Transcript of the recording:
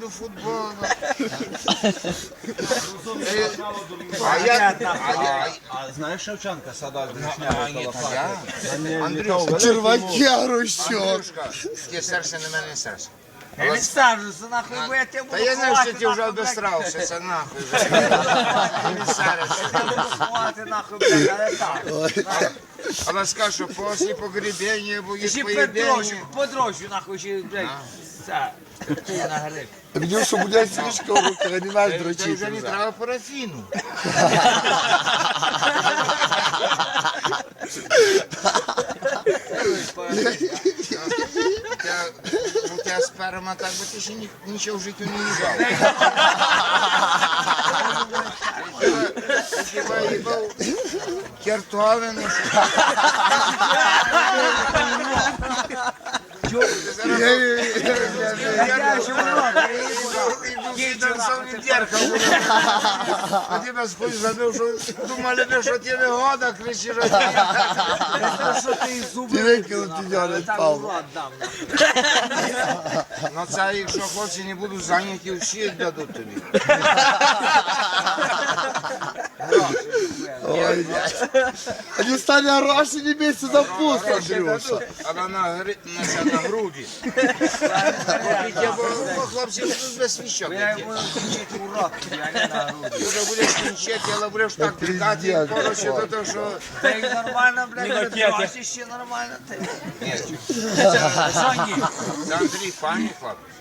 До футболу. А я, а знаєш Шевченка хати? Андрюшка, Червакяру що. Таке серце на мене серце. Я не саджуся, нахуй, бо я тебе Та я знаю, що ти вже обістрався, це нахуй. вже. Не серце. Я буду ховати, нахуй, блядь, але так. Але скажу, що після погребення буде Ще поєднання. подрожжю, подрожжю, нахуй, ще, блядь, це, ти на гриб. Видів, що буде свічка в руках, не треба парафіну. У тебя, сперма так бы ты еще ни- ничего в житті не їбав. Хіба їбав. А тебе сколько забив, що думали, би, що тебе года кричиш, а ти Що ти і зуби викинув ті Павло. Ну це якщо хлопці не будуть зайняті, всі дадуть тобі. Блядь. А не стане гроші, не місце за пусто, Гроші Андрюша. дадуть, але на, гри... на, на бо хлопці будуть без свічок. Я йому включити урок, я не на груди. Ти вже будеш кінчити, але будеш так тикати, Павло. то, то, що... Та й нормально, блядь, гроші ще нормально. Ти. Ні? Це Андрій, пані хлопець.